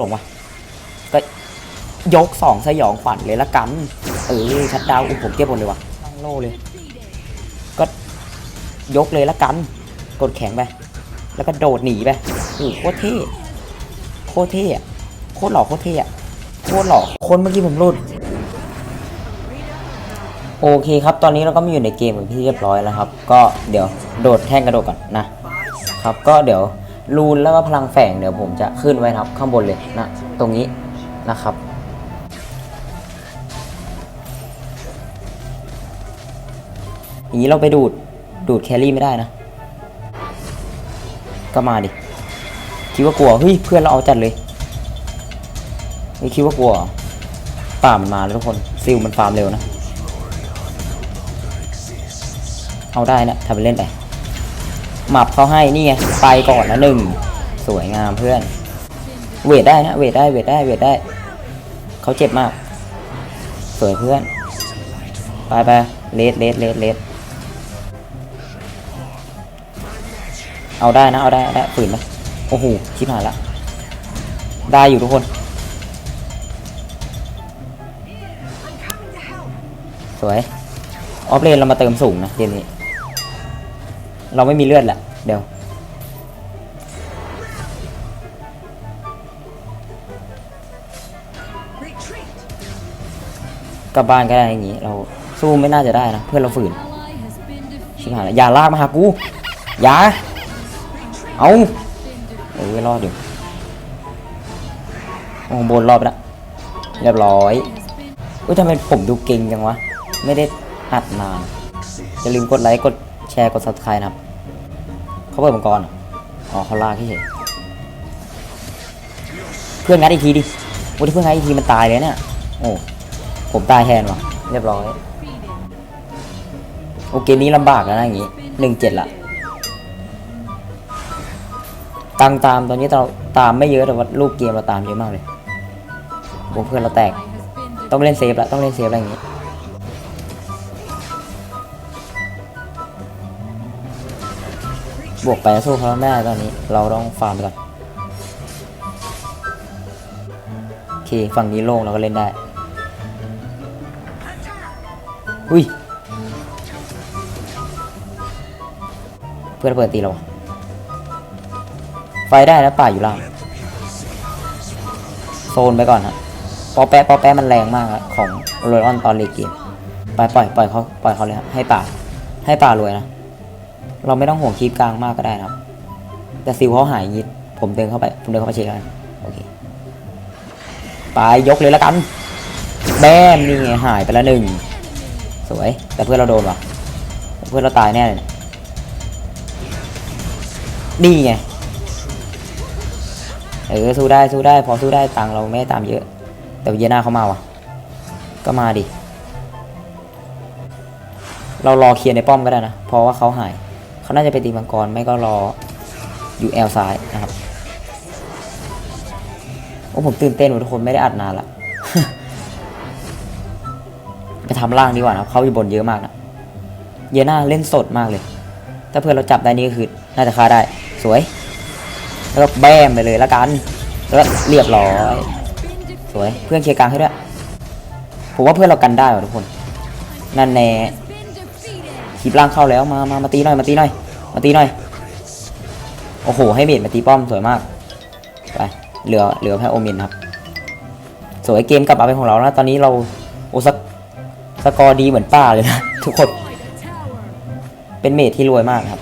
ลงวะก็ยกสองสยองขวัญเลยละกันเออชัดดาวน์อุ้ยผมเก็บหมดเลยวะตั้งโล่เลย ก็ยกเลยละกัน กดแข็งไป แล้วก็โดดหนีไปโอ้โหโคตรเท่โคตรเท่อะโคตรหล่อโคตรเท่อะโคตรหล่อคนเมื่อกี้ผมหลุดโอเคครับ ตอนนี้เราก็มาอยู่ในเกมเป็นที่เรียบร้อยแล้วครับ ก็เดี๋ยวโดดแท่งกระโดดก่อนนะครับ ก็เดี๋ยว รูนแล้วก็พลังแฝงเดี๋ยวผมจะขึ้นไว้ครับข้างบนเลยนะตรงนี้นะครับ อย่างนี้เราไปดูดดูดแครี่ไม่ได้นะ ก็มาดิคิดว่ากลัวเฮ้ยเพื่อนเราเอาจัดเลยไม่คิดว่ากลัวป่ามันมาแล้วทุกคนซิลมันฟาร์มเร็วนะ เอาได้นะทำไปเล่นไป หมับเขาให้นี่ไงไปก่อนนะหนึ่งสวยงามเพื่อน เวทได้นะเวทได้เวทได้เวทได้เขาเจ็บมาก สวยเพื่อน ไปไปเลสเลสเลสเลสเอาได้นะเอาได้ได้ฝืนไปโอ้โหชิบหายละ ได้อยู่ทุกคน สวย ออฟเลนเรามาเติมสูงนะเกมนี้ เราไม่มีเลือดแหละ เดี๋ยว กลับบ้านก็ได้อย่างงี้ เราสู้ไม่น่าจะได้นะ เพื่อนเราฝืนชิบหายแล้วอย่าลากมาหากู อย่า เอาเออรอดอยู่โอ้บนรอบแล้วเรียบร้อยอุ้ยทำไมผมดูเก่งจังวะ ไม่ได้อัดนานอย่าลืมกดไลค์ กดแชร์ กด subscribe นะครับ เขาเปิดมังกรเหรออ๋อเขาลากที่เฉยเพื่อนงัดอีกทีดิวันที่เพื่อนงัดอีกทีมันตายเลยเนี่ยโอ้ผมตายแทนว่ะ เรียบร้อย โอเคนี้ลำบากแล้วนะอย่างงี้หนึ่งเจ็ดละตังตามตอนนี้เราตามไม่เยอะแต่ว่าลูกเกมเราตามเยอะมากเลยพวกเพื่อนเราแตก ต้องเล่นเซฟละต้องเล่นเซฟอะไรอย่างงี้ บวกไปสู้เขาไม่ได้ตอนนี้ เราต้องฟาร์มก่อนโอเคฝั่งนี้โล่งเราก็เล่นได้ อุ้ย เพื่อนเปิดตีเราไฟได้แล้วป่าอยู่ล่างโซนไปก่อนฮะปอแปะปอแปะมันแรงมากของโรยออนตอนเลกเกมไปปล่อยปล่อยเขาปล่อยเขาเลยครับให้ป่าให้ป่ารวยนะ เราไม่ต้องห่วงคีบกลางมากก็ได้นะครับ แต่ซิลเขาหายยิดผมเดินเข้าไป ผมเดินเข้าไปเช็คแล้วกันโอเค ไปยกเลยล้วกัน แบมนี่ไงหายไปล้วหนึ่ง สวย แต่เพื่อนเราโดนว่ะ เพื่อนเราตายแน่เลยนี่ไง เออสู้ได้สู้ได้ พอสู้ได้ตังเราไม่ตามเยอะ แต่เยน่าเขามาว่ะ ก็มาดิ เรารอเคลียร์ในป้อมก็ได้นะ เพราะว่าเขาหาย เขาน่าจะไปตีมังกรไม่ก็รออยู่แอลซ้ายนะครับโอ้ผมตื่นเต้นทุกคนไม่ได้อัดนานละไปทำล่างดีกว่านะเขาอยู่บนเยอะมากนะเยน่าเล่นสดมากเลย ถ้าเพื่อนเราจับได้นี่ก็คือน่าจะฆ่าได้สวย แล้วก็แบมไปเลยละกัน แล้วเรียบร้อย สวยเพื่อนเคลียร์กลางให้ด้วยผมว่าเพื่อนเรากันได้ว่ะทุกคน นั่นแน่ คลิปล่างเข้าแล้วมามามาตีหน่อยมาตีหน่อยมาตีหน่อยโอ้โหให้เมดมาตีป้อมสวยมากไปเหลือเหลือแค่โอมินครับสวยเกมกลับมาเป็นของเราแล้วตอนนี้เราโอสกสกอร์ดีเหมือนป้าเลยนะทุกคนเป็นเมดที่รวยมากครับ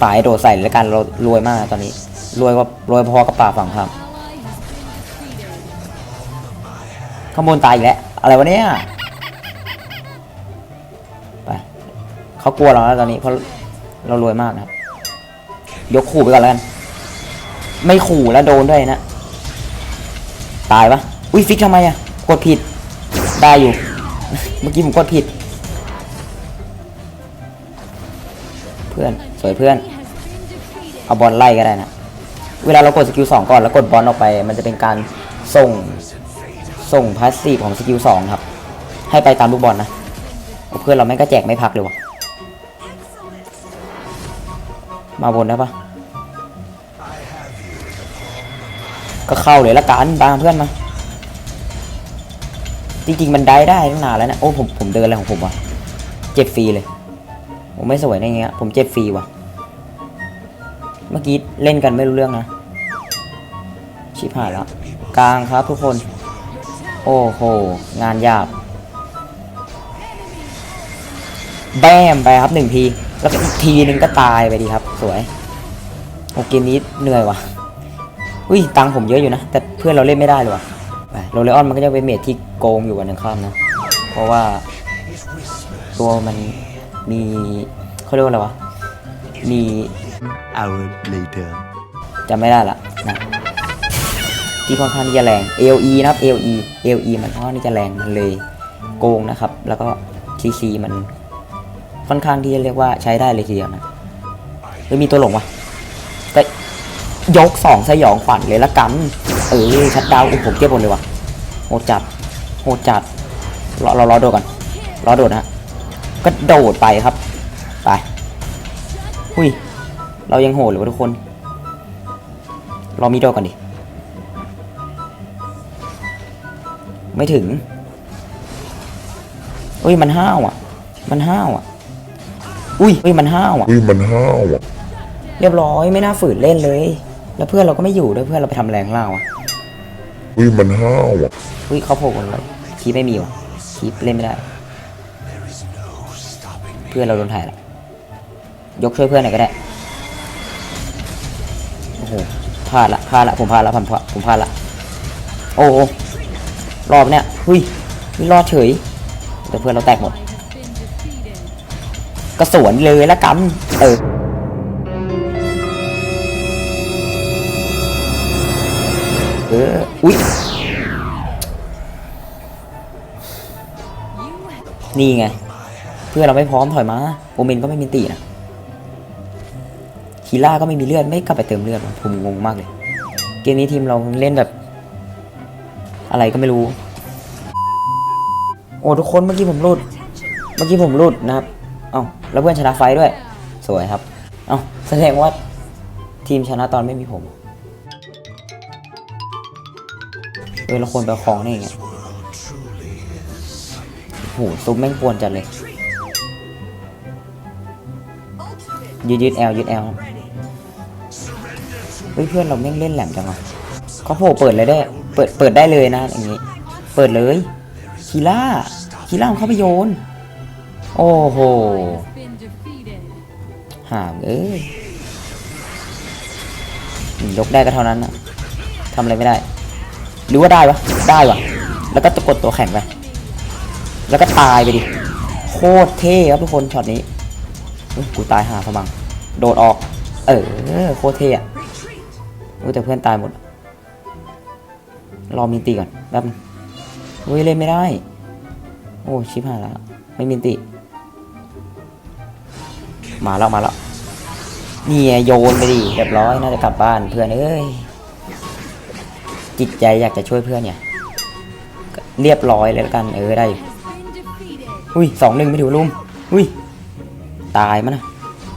ป่าไอโดดใส่แล้วกันเรารวยมากตอนนี้รวยว่ารวยพอกับป่าฝั่งครับขโมยตายอีกแล้วอะไรวะเนี่ย เขากลัวเราแล้วตอนนี้เพราะเรารวยมากนะครับยกขู่ไปก่อนแล้วกัน ไม่ขู่แล้วโดนด้วยนะ ตายปะอุ้ยฟิกทำไมอะกดผิด ได้อยู่ เมื่อกี้ผมกดผิด เพื่อนสวยเพื่อน เอาบอลไล่ก็ได้นะ เวลาเรากดสกิลสองก่อนแล้วกดบอลออกไป มันจะเป็นการส่งส่งพาสซีฟของสกิลสองครับ ให้ไปตามลูกบอลนะ เพื่อนเราแม่งก็แจกไม่พักเลยวะ มาบนได้ปะก็เข้าเลยละกันตามเพื่อนมา จริงๆมันได้ได้ตั้งนานแล้วนะโอ้ผมผมเดินอะไรของผมวะเจ็บฟรีเลย ผมไม่สวยได้ไงอะผมเจ็บฟรีวะเมื่อกี้เล่นกันไม่รู้เรื่องนะชิบหายแล้ว กลางครับทุกคน โอ้โห งานยากแบมไปครับหนึ่งที แล้วก็อีกทีนึงก็ตายไปดีครับ สวยโอเกมนี้เหนื่อยว่ะอุ้ยตังผมเยอะอยู่นะ แต่เพื่อนเราเล่นไม่ได้เลยว่ะโรเลออนมันก็จะเป็นเมทที่โกงอยู่กันหนึ่งข้ามนะ เพราะว่า ตัวมันมีเขาเรียกว่าอะไรวะ มี hour later. จำไม่ได้ละนะที่ค่อนข้างที่จะแรง AOE นะครับ AOE AOE มันค่อนข้างที่จะแรงมันเลยโกงนะครับ แล้วก็ CC มันค่อนข้างที่จะเรียกว่าใช้ได้เลยทีเดียวนะ เฮ้ยมีตัวหลงวะก็ยกสองสยองขวัญเลยละกันเออชัดดาวอุ๊ยผมเก็บหมดเลยวะโหดจัดโหดจัดรอรอรอโดดก่อนรอโดดนะก็โดดไปครับไปหุยเรายังโหดเลยวะทุกคนเรอมีโดก่อนดิไม่ถึงอุ้ยมันห้าวอะ มันห้าวอะ อุ้ยอุ้ยมันห้าวอะ อุ้ยมันห้าวอะ เรียบร้อยไม่น่าฝืนเล่นเลย แล้วเพื่อนเราก็ไม่อยู่ด้วยเพื่อนเราไปทำแรงล่างว่ะ อุ้ยมันห้าวอะ อุ้ยเขาโผล่กันเลยคีปไม่มีว่ะคีปเล่นไม่ได้ เพื่อนเราโดนถ่ายละยกช่วยเพื่อนหน่อยก็ได้ โอ้โหพลาดละพลาดละผมพลาดละผมพลาดผมพลาดละ โอ้โหรอบเนี้ยหุยนี่รอดเฉย แต่เพื่อนเราแตกหมด ก็สวนเลยละกัน เออ เออ อุ๊ย นี่ไง เพื่อเราไม่พร้อมถอยมาโอเมนก็ไม่มีตีนะคีล่าก็ไม่มีเลือด ไม่กลับไปเติมเลือด ผมงงมากเลย เกมนี้ทีมเราเล่นแบบ อะไรก็ไม่รู้ โอ้ทุกคนเมื่อกี้ผมหลุด เมื่อกี้ผมหลุดนะครับ อ้าแล้วเพื่อนชนะไฟด้วย สวยครับ เอ้าแสดงว่าทีมชนะตอนไม่มีผมเออเราควรไปเอาของนี่ไงโอ้โหซุปแม่งปวนจัดเลย ยืดยืดแอลยืดแอลเฮ้ยเพื่อนเราแม่งเล่นแหลมจังอะเขาโผล่เปิดเลยได้ เปิดเปิดได้เลยนะอย่างงี้ เปิดเลยคีล่าคีล่าเข้าไปโยน โอ้โหห่ามเอ้ยยกได้ก็เท่านั้นนะทำอะไรไม่ได้ หรือว่าได้วะ ได้วะ แล้วก็ตะกดตัวแข็งไป แล้วก็ตายไปดิ โคตรเท่ครับทุกคนช็อตนี้กูตายหาพมัง โดดออก เออ โคตรเท่อะอุ๊ยแต่เพื่อนตายหมด รอมินตีก่อนแป๊บเฮ้ยเล่นไม่ได้ โอ้ชิบหายแล้วไม่มินติ มาแล้วมาแล้วนี่โยนไปดิเรียบร้อยน่าจะกลับบ้านเพื่อนเอ้ยจิตใจอยากจะช่วยเพื่อนเนี่ยเรียบร้อยเลยแล้วกันเออได้อุ้ยสองหนึ่งไม่ถูกลุมอุ้ยตายมั้ยนะ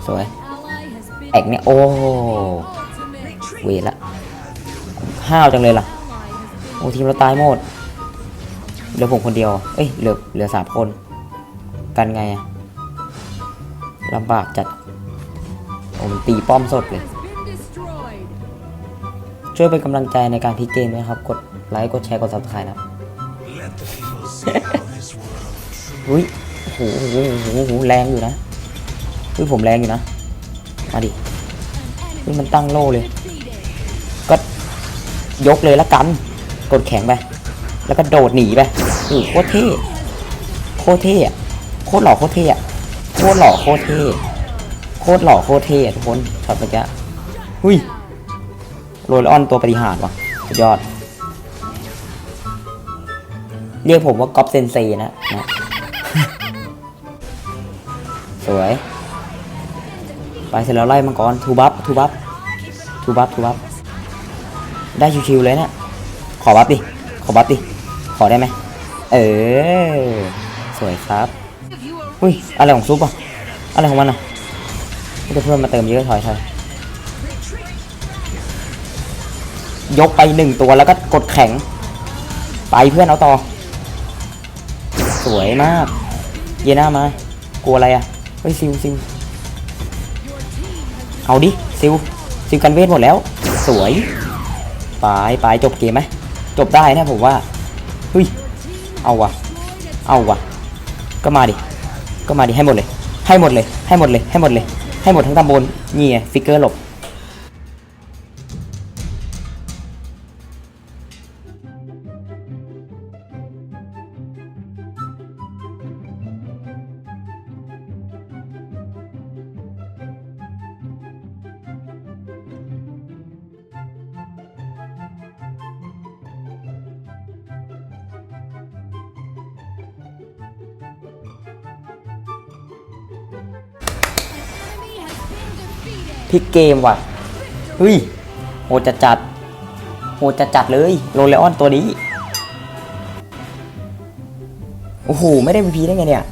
สวยแอกเนี่ยโอ้เวละห้าวจังเลยล่ะโอ้ทีมเราตายหมดเหลือผมคนเดียวเอ้ยเหลือเหลือสามคนกันไงอะ ลำบากจัดโอ้มันตีป้อมสดเลย ช่วยเป็นกำลังใจในการพลิกเกมด้วยครับ กดไลค์ กดแชร์ กด subscribe นะครับอุ้ยโอ้โหโอ้โหโอ้โหโอ้โหแรงอยู่นะอุ้ยผมแรงอยู่นะ มาดิอุ้ยมันตั้งโล่เลย ก็ยกเลยละกัน กดแข็งไป แล้วก็โดดหนีไปโอ้โหโคตรเท่ โคตรเท่อะโคตรหล่อโคตรเท่อะ โคตรหล่อโคตรเท่โคตรหล่อโคตรเท่ทุกคนช็อตเมื่อกี้หุ้ยโรลออนตัวปฏิหารวะสุดยอด เรียกผมว่าก๊อปเซนเซนะนะสวย ไปเสร็จแล้วไล่มังกรทูบัฟทูบัฟทูบัฟทูบัฟได้ชิวๆเลยเนะี่ยขอบัฟดิ ขอบัฟดิ ขอได้ไหม เออ สวยครับ อุ้ยอะไรของซุปอะอะไรของมันอะเพื่อนมาเติมเยอะถอยถอยยกไปหนึ่งตัวแล้วก็กดแข็ง ไปเพื่อนเอาต่อ สวยมาก เยน่ามากลัวอะไรอะเฮ้ยซิวซิวเอาดิซิวซิวกันเวทหมดแล้ว สวยไปไปจบเกมไหมจบได้นะผมว่าเฮ้ยเอาวะเอาวะก็มาดิ ก็มาดิให้หมดเลย ให้หมดเลย ให้หมดเลย ให้หมดเลย ให้หมดทั้งตำบลนี่ไงฟิกเกอร์หลบ พลิกเกมว่ะเฮ้ยโหดจัดจัดโหดจัดจัดเลยโรเลออนตัวนี้โอ้โหไม่ได้ VP ได้ไงเนี่ย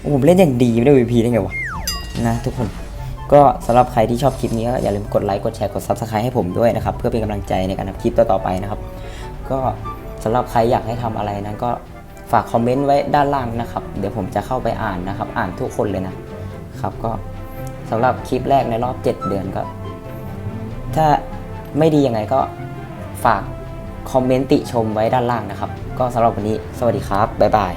โอ้โหผมเล่นอย่างดีไม่ได้ VP ได้ไงวะนะทุกคนก็สำหรับใครที่ชอบคลิปนี้ก็อย่าลืมกดไลค์กดแชร์กด Subscribe ให้ผมด้วยนะครับ เพื่อเป็นกำลังใจในการทำคลิปต่อๆไปนะครับ ก็สำหรับใครอยากให้ทำอะไรนั้นก็ฝากคอมเมนต์ไว้ด้านล่างนะครับ เดี๋ยวผมจะเข้าไปอ่านนะครับ อ่านทุกคนเลยนะครับก็ สำหรับคลิปแรกในรอบ 7 เดือนก็ ถ้าไม่ดียังไงก็ฝากคอมเมนต์ติชมไว้ด้านล่างนะครับ ก็สำหรับวันนี้ สวัสดีครับ บ๊ายบาย